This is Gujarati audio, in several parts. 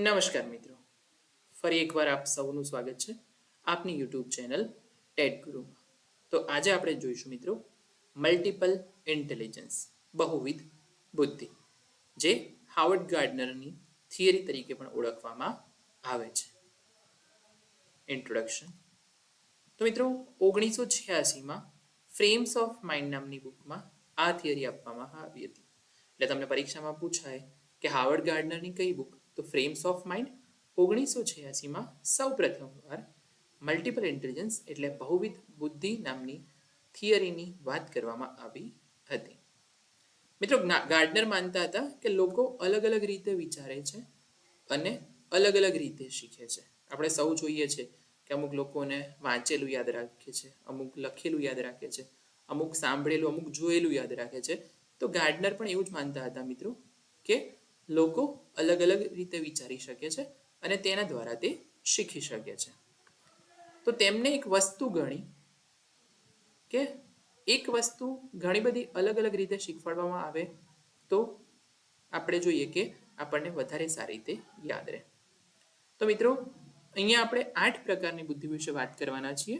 નમસ્કાર મિત્રો. ફરી એકવાર આપ સૌનું સ્વાગત છે આપની યુટ્યુબ ચેનલ ટેડ ગુરુમાં તો આજે આપણે જોઈશું મિત્રો મલ્ટિપલ ઇન્ટેલિજન્સ બહુવિધ બુદ્ધિ, જે હાવર્ડ ગાર્ડનરની થિયરી તરીકે પણ ઓળખવામાં આવે છે. ઇન્ટ્રોડક્શન તો મિત્રો, ઓગણીસો છ્યાસીમાં ફ્રેમ્સ ઓફ માઇન્ડ નામની બુકમાં આ થિયરી આપવામાં આવી હતી. એટલે તમને પરીક્ષામાં પૂછાય કે હાવર્ડ ગાર્ડનરની કઈ બુક તો ફ્રેમ્સ ઓફ માઇન્ડ ઓગણીસો છ્યાસીમાં સૌ પ્રથમવાર મલ્ટિપલ ઇન્ટેલિજન્સ એટલે બહુવિધ બુદ્ધિ નામની થિયરીની વાત કરવામાં આવી હતી. મિત્રો ગાર્ડનર માનતા હતા કે લોકો અલગ અલગ રીતે વિચારે છે અને અલગ અલગ રીતે શીખે છે. આપણે સૌ જોઈએ છે કે અમુક લોકોને વાંચેલું યાદ રાખે છે, અમુક લખેલું યાદ રાખે છે, અમુક સાંભળેલું, અમુક જોયેલું યાદ રાખે છે. તો ગાર્ડનર પણ એવું જ માનતા હતા મિત્રો કે લોકો અલગ અલગ રીતે વિચારી શકે છે અને તેના દ્વારા તે શીખી શકે છે. તો તેમને એક વસ્તુ ગણી કે એક વસ્તુ ઘણી બધી અલગ અલગ રીતે શીખવાડવામાં આવે તો આપણે જોઈએ કે આપણને વધારે સારી રીતે યાદ રહે. તો મિત્રો, અહીંયા આપણે આઠ પ્રકારની બુદ્ધિ વિશે વાત કરવાના છીએ,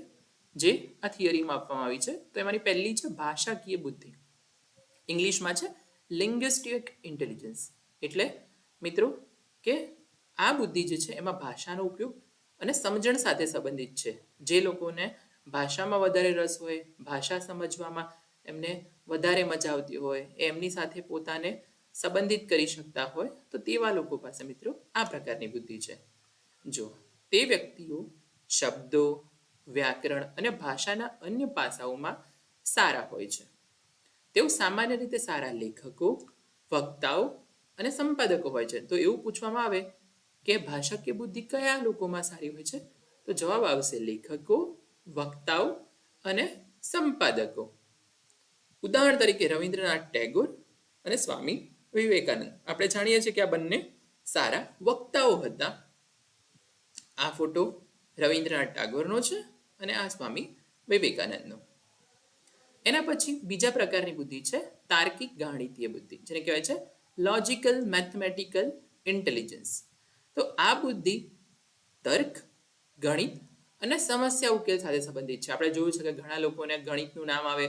જે આ થિયરીમાં આપવામાં આવી છે. તો એમાંની પહેલી છે ભાષાકીય બુદ્ધિ. ઇંગ્લિશમાં છે લિંગ્વિસ્ટિક ઇન્ટેલિજન્સ એટલે મિત્રો, કે આ બુદ્ધિ જે છે, એમાં ભાષાનો ઉપયોગ અને સમજણ સાથે સંબંધિત છે. જે લોકોને ભાષામાં વધારે રસ હોય, ભાષા સમજવામાં એમને વધારે મજા આવતી હોય, એમની સાથે પોતાને સંબંધિત કરી શકતા હોય, તો તેવા લોકો પાસે મિત્રો આ પ્રકારની બુદ્ધિ છે. જો તે વ્યક્તિઓ શબ્દો, વ્યાકરણ અને ભાષાના અન્ય પાસાઓમાં સારા હોય છે. તેઓ સામાન્ય રીતે સારા લેખકો, વક્તાઓ અને સંપાદકો હોય છે. તો એવું પૂછવામાં આવે કે ભાષાકીય બુદ્ધિ કયા લોકોમાં સારી હોય છે? તો જવાબ આવશે લેખકો, વક્તાઓ અને સંપાદકો. ઉદાહરણ તરીકે રવિન્દ્રનાથ ટેગોર અને સ્વામી વિવેકાનંદ. આપણે જાણીએ છીએ કે આ બંને સારા વક્તાઓ હતા. આ ફોટો રવિન્દ્રનાથ ટાગોરનો છે અને આ સ્વામી વિવેકાનંદનો. એના પછી બીજા પ્રકારની બુદ્ધિ છે, તાર્કિક ગાણિતીય બુદ્ધિ. જેને કહેવાય છે લોજિકલ મેથમેટિકલ ઇન્ટેલિજન્સ તો આ બુદ્ધિ તર્ક, ગણિત અને સમસ્યા ઉકેલ સાથે સંબંધિત છે. આપણે જોયું છે કે ઘણા લોકોને ગણિતનું નામ આવે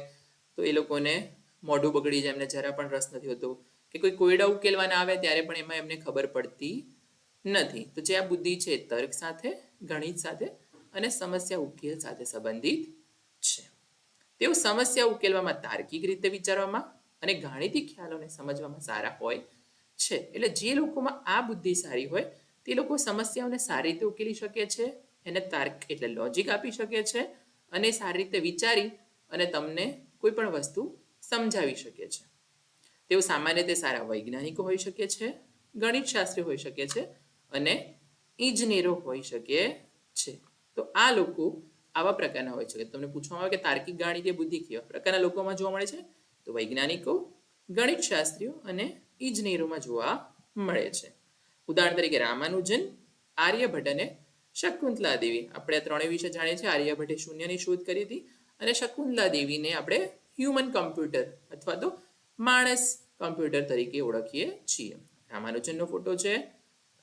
તો એ લોકોને મોઢું બગડી જાય, એમને જરા પણ રસ નથી હોતો કે કોઈ કોયડા ઉકેલવાના આવે ત્યારે પણ એમાં એમને ખબર પડતી નથી. તો જે આ બુદ્ધિ છે તર્ક સાથે, ગણિત સાથે અને સમસ્યા ઉકેલ સાથે સંબંધિત છે. તેઓ સમસ્યા ઉકેલવામાં તાર્કિક રીતે વિચારવામાં અને ગાણિતિક ખ્યાલોને સમજવામાં સારા હોય છે. એટલે જે લોકોમાં આ બુદ્ધિ સારી હોય, તે લોકો સમસ્યાઓને સારી રીતે ઉકેલી શકે છે, એને તાર્ક એટલે લોજિક આપી શકે છે અને સારી રીતે વિચારી અને તમને કોઈ પણ વસ્તુ સમજાવી શકે છે. તેઓ સામાન્ય રીતે સારા વૈજ્ઞાનિકો હોઈ શકે છે, ગણિતશાસ્ત્રી હોઈ શકે છે અને ઇજનેરો હોઈ શકે છે. તો આ લોકો આવા પ્રકારના હોય છે. તમને પૂછવામાં આવે કે તાર્કિક ગાણિતીય બુદ્ધિ કેવા પ્રકારના લોકોમાં જોવા મળે છે? તો વૈજ્ઞાનિકો ગણિતશાસ્ત્રીઓ અને ઇજનેરોમાં જોવા મળે છે. ઉદાહરણ તરીકે રામાનુજન, આર્યભટ્ટ અને શકુંતલા દેવી. આપણે આ ત્રણેય વિશે જાણીએ છીએ. આર્યભટ્ટે શૂન્યની શોધ કરી હતી અને શકુંતલા દેવીને આપણે હ્યુમન કમ્પ્યુટર અથવા તો માણસ કમ્પ્યુટર તરીકે ઓળખીએ છીએ. રામાનુજનનો ફોટો છે,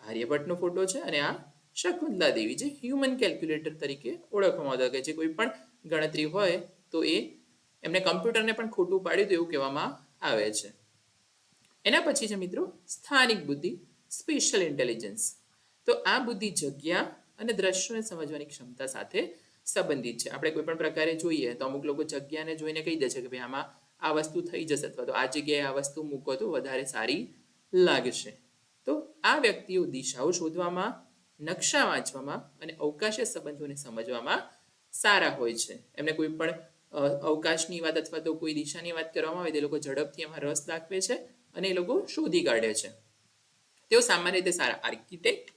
આર્યભટ્ટનો ફોટો છે અને આ શકુંતલા દેવી જે હ્યુમન કેલ્ક્યુલેટર તરીકે ઓળખવામાં કે જે કોઈ પણ ગણતરી હોય તો એ એમને કમ્પ્યુટરને પણ ખોટું પાડ્યું એવું કહેવામાં આવે છે. એના પછી છે મિત્રો, સ્થાનિક બુદ્ધિ સ્પેશિયલ ઇન્ટેલિજન્સ તો આ બુદ્ધિ જગ્યા અને દ્રશ્યોને સમજવાની ક્ષમતા સાથે સંબંધિત છે. આપણે કોઈ પણ પ્રકારે જોઈએ તો અમુક લોકો જગ્યાને જોઈને કહી દે છે કે ભાઈ, આમાં આ વસ્તુ થઈ જશે અથવા તો, આ જગ્યાએ આ વસ્તુ મૂકો તો વધારે સારી લાગશે. તો આ વ્યક્તિઓ દિશાઓ શોધવામાં, નકશા વાંચવામાં અને અવકાશીય સંબંધોને સમજવામાં સારા હોય છે. એમને કોઈ પણ અવકાશની વાત અથવા તો કોઈ દિશાની વાત કરવામાં આવે તે લોકો ઝડપથી એમાં રસ દાખવે છે અને એ લોકો શોધી કાઢે છે. તેઓ સામાન્ય રીતે સારા આર્કિટેક્ટ,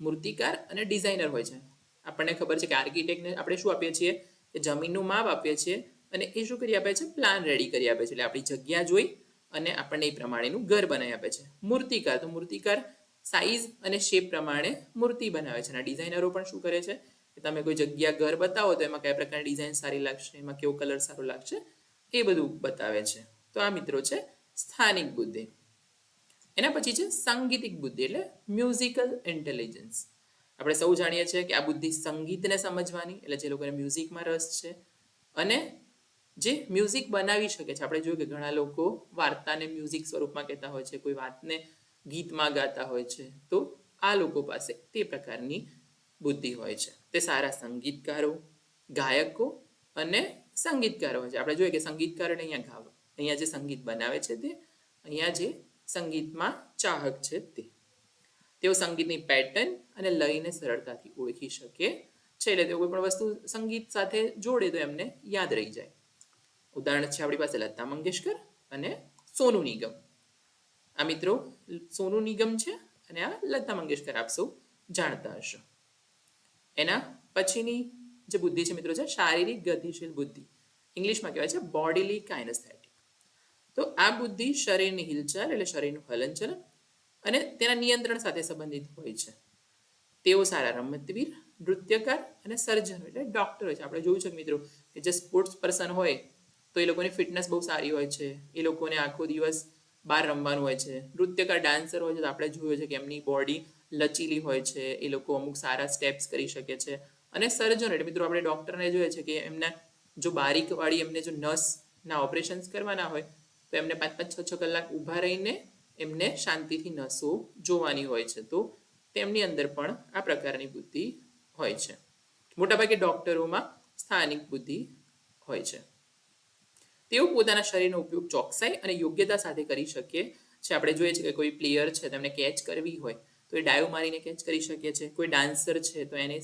મૂર્તિકાર અને ડિઝાઇનર હોય છે. આપણને ખબર છે કે આર્કિટેક્ટને આપણે શું આપીએ છીએ? કે જમીનનું માપ આપીએ છીએ અને એ શું કરી આપે છે? પ્લાન રેડી કરી આપે છે. એટલે આપણી જગ્યા જોઈ અને આપણને એ પ્રમાણેનું ઘર બનાવી આપે છે. મૂર્તિકાર, તો મૂર્તિકાર સાઈઝ અને શેપ પ્રમાણે મૂર્તિ બનાવે છે અને ડિઝાઇનરો પણ શું કરે છે? કે તમે કોઈ જગ્યા ઘર બતાવો તો એમાં કયા પ્રકારની ડિઝાઇન સારી લાગશે, એમાં કેવો કલર સારો લાગશે, એ બધું બતાવે છે. તો આ મિત્રો છે સ્થાનિક બુદ્ધિ. એના પછી છે સાંગીતિક બુદ્ધિ એટલે મ્યુઝિકલ ઇન્ટેલિજન્સ આપણે સૌ જાણીએ છીએ કે આ બુદ્ધિ સંગીતને સમજવાની, એટલે જે લોકોને મ્યુઝિકમાં રસ છે, અને જે મ્યુઝિક બનાવી શકે છે. આપણે જોયું કે ઘણા લોકો વાર્તાને મ્યુઝિક સ્વરૂપમાં કહેતા હોય છે, કોઈ વાતને ગીતમાં ગાતા હોય છે. તો આ લોકો પાસે તે પ્રકારની બુદ્ધિ હોય છે. તે સારા સંગીતકારો, ગાયકો અને સંગીતકારો છે. આપણે જોઈએ કે સંગીતકારોને અહીંયા ગાવ, અહીંયા જે સંગીત બનાવે છે તે, અહીંયા જે સંગીતમાં ચાહક છે તે. તેઓ સંગીતની પેટર્ન અને લઈને સરળતાથી ઓળખી શકે છે. એટલે તેઓ કોઈ પણ વસ્તુ સંગીત સાથે જોડે તો એમને યાદ રહી જાય. ઉદાહરણ છે આપણી પાસે લતા મંગેશકર અને સોનુ નિગમ. આ મિત્રો સોનુ નિગમ છે અને આ લતા મંગેશકર આપ સૌ જાણતા હશો. એના પછીની જે બુદ્ધિ છે મિત્રો છે શારીરિક ગતિશીલ બુદ્ધિ, ઇંગ્લિશમાં કહેવાય છે બોડીલી કાઇનેસ્થેટિક તો આ બુદ્ધિ શરીરની હિલચાલ એટલે શરીરનું હલનચલન અને તેના નિયંત્રણ સાથે સંબંધિત હોય છે. તેઓ સારા રમતવીર, નૃત્યકાર અને સર્જન એટલે ડોક્ટર હોય છે. આપણે જોયું છે મિત્રો કે જે સ્પોર્ટ્સ પર્સન હોય, તો એ લોકોની ફિટનેસ બહુ સારી હોય છે. એ લોકોને આખો દિવસ બહાર રમવાનું હોય છે. નૃત્યકાર ડાન્સર હોય છે તો આપણે જોયું છે કે એમની બોડી લચીલી હોય છે, એ લોકો અમુક સારા સ્ટેપ્સ કરી શકે છે. અને સર્જન એટલે મિત્રો આપણે ડૉક્ટરને જોઈએ છે કે એમને જો બારીકવાળી એમને જો નસના ઓપરેશન્સ કરવાના હોય, તો એમને પાંચ પાંચ છ છ કલાક ઊભા રહીને એમને શાંતિથી નસો જોવાની હોય છે. તો તેમની અંદર પણ આ પ્રકારની બુદ્ધિ હોય છે. મોટાભાગે ડૉક્ટરોમાં સ્થાનિક બુદ્ધિ હોય છે. તેઓ પોતાના શરીરનો ઉપયોગ ચોકસાઈ અને યોગ્યતા સાથે કરી શકે છે. આપણે જોઈએ છીએ કે કોઈ પ્લેયર છે, તેમને કેચ કરવી હોય તો એ ડાયો મારીને કેચ કરી શકે છે. કોઈ ડાન્સર છે તો એને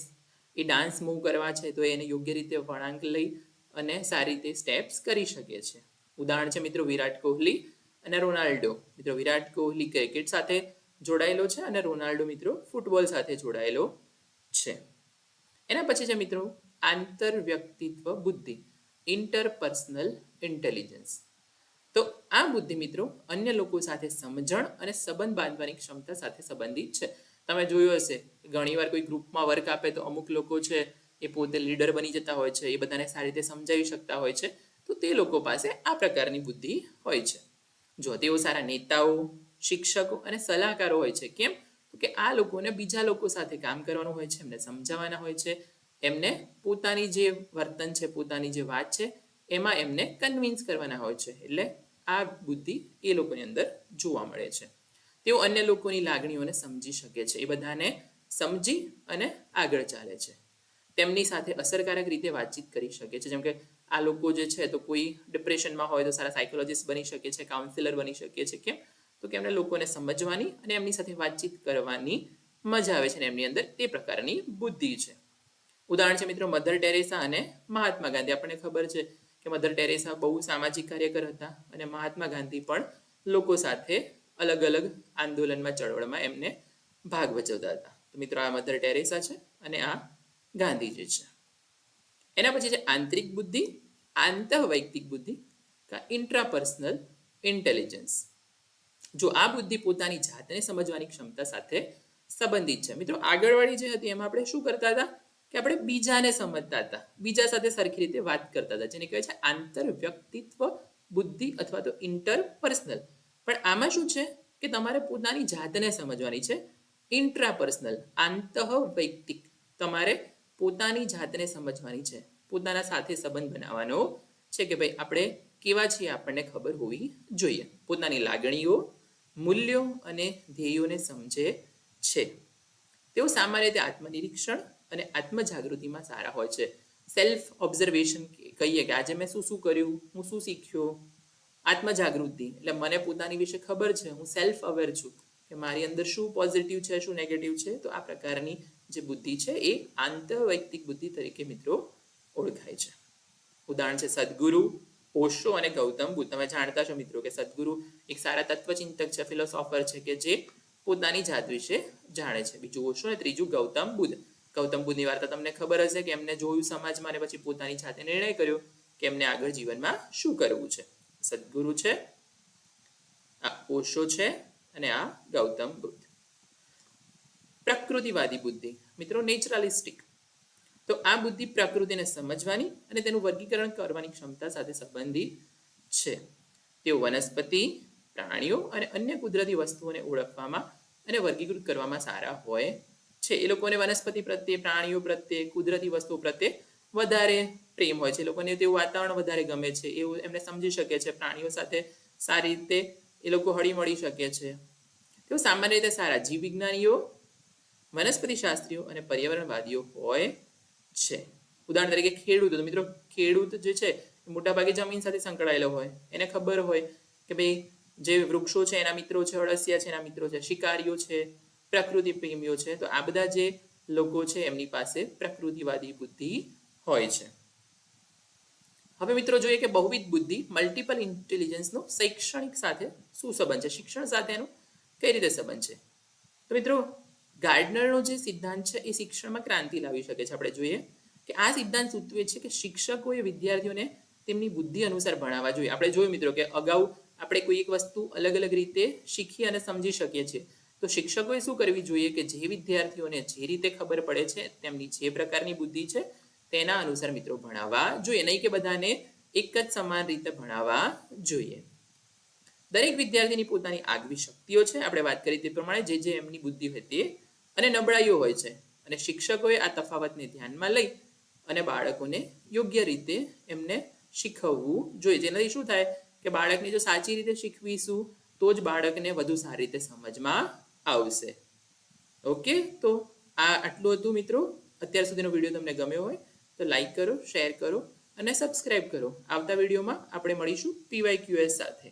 એ ડાન્સ મૂવ કરવા છે તો એને યોગ્ય રીતે વળાંક લઈ અને સારી રીતે સ્ટેપ્સ કરી શકે છે. ઉદાહરણ છે મિત્રો વિરાટ કોહલી અને રોનાલ્ડો. મિત્રો વિરાટ કોહલી ક્રિકેટ સાથે જોડાયેલો છે અને રોનાલ્ડો મિત્રો ફૂટબોલ સાથે જોડાયેલો છે. એના પછી છે મિત્રો આંતરવ્યક્તિત્વ બુદ્ધિ ઇન્ટરપર્સનલ ઇન્ટેલિજન્સ તો આ બુદ્ધિ મિત્રો અન્ય લોકો સાથે સમજણ અને સંબંધ બાંધવાની ક્ષમતા સાથે સંબંધિત છે. તમે જોયું હશે, ઘણીવાર કોઈ ગ્રુપમાં વર્ક આપે તો અમુક લોકો છે, એ પોતે લીડર બની જતા હોય છે, એ બધાને સારી રીતે સમજાવી શકતા હોય છે. તો તે લોકો પાસે આ પ્રકારની બુદ્ધિ હોય છે. જો તેઓ સારા નેતાઓ, શિક્ષકો અને સલાહકારો હોય છે, કેમ? કે આ લોકોને બીજા લોકો સાથે કામ કરવાનું હોય છે, એમને સમજાવવાના હોય છે. એમને પોતાની જે વર્તન છે, પોતાની જે વાત છે, એમાં એમને કન્વિન્સ કરવાના હોય છે. એટલે આ બુદ્ધિ એ લોકોની અંદર જોવા મળે છે. તેઓ અન્ય લોકોની લાગણીઓને સમજી શકે છે. એ બધાને સમજી અને આગળ ચાલે છે. તેમની સાથે અસરકારક રીતે વાતચીત કરી શકે છે. જેમ કે આ લોકો જે છે તો કોઈ ડિપ્રેશનમાં હોય તો સારા સાયકોલોજીસ્ટ બની શકે છે કાઉન્સિલર બની શકે છે. કેમ? તો કે એમને લોકોને સમજવાની અને એમની સાથે વાતચીત કરવાની મજા આવે છે ને એમની અંદર તે પ્રકારની બુદ્ધિ છે. ઉદાહરણ છે મિત્રો, મધર ટેરેસા અને મહાત્મા ગાંધી. આપણને ખબર છે કે મધર ટેરેસા બહુ સામાજિક કાર્યકર હતા અને મહાત્મા ગાંધી પણ લોકો સાથે અલગ અલગ આંદોલનમાં ચળવળમાં એમને ભાગ ભજવતા હતા. તો મિત્રો, આ મધર ટેરેસા છે અને આ ગાંધીજી છે. એના પછી છે આંતરિક બુદ્ધિ આંતરવૈયક્તિક બુદ્ધિ કા ઇન્ટ્રાપર્સનલ ઇન્ટેલિજન્સ. જો આ બુદ્ધિ પોતાની જાતને સમજવાની ક્ષમતા સાથે સંબંધિત છે. મિત્રો, આગળવાળી જે હતી એમાં આપણે શું કરતા હતા? કે આપણે બીજાને સમજતા હતા. બીજા સાથે સરખી રીતે વાત કરતા હતા. જેને કહેવાય છે આંતર વ્યક્તિત્વ બુદ્ધિ અથવા તો ઇન્ટરપર્સનલ. પણ આમાં શું છે કે તમારે પોતાની જાતને સમજવાની છે. ઇન્ટ્રાપર્સનલ આંતઃ વૈયક્તિક તમારે પોતાની જાતને સમજવાની છે. પોતાના સાથે સંબંધ બનાવવાનો છે કે ભાઈ આપણે કેવા છીએ આપણને ખબર હોવી જોઈએ. પોતાની લાગણીઓ, મૂલ્યો અને ધ્યેયોને સમજે છે. તેઓ સામાન્ય રીતે આત્મનિરીક્ષણ અને આત્મજાગૃતિમાં સારા હોય છે. સેલ્ફ ઓબ્ઝર્વેશન કહીએ કે આજે મેં શું શું કર્યું, હું શું શીખ્યો? આત્મજાગૃતિ, એટલે મને પોતાની વિશે ખબર છે, હું સેલ્ફ અવેર છું કે મારી અંદર શું પોઝિટિવ છે, શું નેગેટિવ છે, તો આ પ્રકારની જે બુદ્ધિ છે એ આંતરવૈયક્તિક બુદ્ધિ તરીકે મિત્રો ઓળખાય છે. ઉદાહરણ છે, સદગુરુ ઓશો અને ગૌતમ બુદ્ધ. તમે જાણતા છો મિત્રો કે સદગુરુ એક સારા તત્વચિંતક છે ફિલોસોફર છે કે જે પોતાની જાત વિશે જાણે છે. બીજું ઓશો અને ત્રીજું ગૌતમ બુદ્ધ. ગૌતમ બુદ્ધની વાર્તા તમને ખબર હશે કે એમને જોયું, સમાજમાં પછી પોતાની જાતે નિર્ણય કર્યો કે એમને આગળ જીવનમાં શું કરવું છે. સદગુરુ છે, આ ઓશો છે અને આ ગૌતમ બુદ્ધ. પ્રકૃતિવાદી બુદ્ધિ. મિત્રો, નેચરલિસ્ટિક. તો આ બુદ્ધિ પ્રકૃતિને સમજવાની અને તેનું વર્ગીકરણ કરવાની ક્ષમતા સાથે સંબંધિત છે. તેઓ વનસ્પતિ, પ્રાણીઓ અને અન્ય કુદરતી વસ્તુઓને ઓળખવામાં અને વર્ગીકૃત કરવામાં સારા હોય છે, એ લોકોને વનસ્પતિ પ્રત્યે, પ્રાણીઓ પ્રત્યે, કુદરતી વસ્તુઓ પ્રત્યે વધારે પ્રેમ હોય છે. એ લોકોને તેવું વાતાવરણ વધારે ગમે છે, એવું એમને સમજી શકે છે. પ્રાણીઓ સાથે સારી રીતે એ લોકો હળી મળી શકે છે. તેઓ સામાન્ય રીતે સારા જીવ વિજ્ઞાનીઓ વનસ્પતિ શાસ્ત્રીઓ અને પર્યાવરણવાદીઓ હોય છે. ઉદાહરણ તરીકે ખેડૂતો મિત્રો ખેડૂત જે છે મોટાભાગે જમીન સાથે સંકળાયેલો હોય. એને ખબર હોય કે ભાઈ જે વૃક્ષો છે, એના મિત્રો છે, અળસિયા છે, એના મિત્રો છે, શિકારીઓ છે પ્રકૃતિ પ્રેમીઓ છે. તો આ બધા જે લોકો છે એમની પાસે પ્રકૃતિવાદી બુદ્ધિ હોય છે. હવે મિત્રો જોઈએ કે બહુવિધ બુદ્ધિ મલ્ટિપલ ઇન્ટેલિજન્સનો શૈક્ષણિક સાથે શું સંબંધ છે? શિક્ષણ સાથેનો કઈ રીતે સંબંધ છે? તો મિત્રો, ગાર્ડનરનો જે સિદ્ધાંત છે એ શિક્ષણમાં ક્રાંતિ લાવી શકે છે. આપણે જોઈએ કે આ સિદ્ધાંત સૂચવે છે કે શિક્ષકોએ વિદ્યાર્થીઓને તેમની બુદ્ધિ અનુસાર ભણાવવા જોઈએ. આપણે જોયું મિત્રો કે અગાઉ આપણે કોઈ એક વસ્તુ અલગ અલગ રીતે શીખી અને સમજી શકીએ છીએ. તો શિક્ષકોએ શું કરવી જોઈએ કે જે વિદ્યાર્થીઓને જે રીતે ખબર પડે છે, તેમની જે પ્રકારની બુદ્ધિ છે, તેના અનુસાર મિત્રો ભણાવવા જોઈએ. નહીં કે બધાને એક જ સમાન રીતે ભણાવવા જોઈએ. દરેક વિદ્યાર્થીની પોતાની આગવી શક્તિઓ છે. આપણે વાત કરી તે પ્રમાણે જે જે એમની બુદ્ધિ હોય તે અને નબળાઈઓ હોય છે. અને શિક્ષકોએ આ તફાવતને ધ્યાનમાં લઈ અને બાળકોને યોગ્ય રીતે એમને શીખવવું જોઈએ. જેનાથી શું થાય કે બાળકને જો સાચી રીતે શીખવીશું, તો જ બાળકને વધુ સારી રીતે સમજમાં આવશે. ઓકે? તો આ આટલું હતું મિત્રો. અત્યાર સુધીનો વીડિયો તમને ગમ્યો હોય તો લાઈક કરો શેર કરો અને સબસ્ક્રાઈબ કરો. આવતા વિડીયોમાં આપણે મળીશું પીવાય ક્યુએસ સાથે.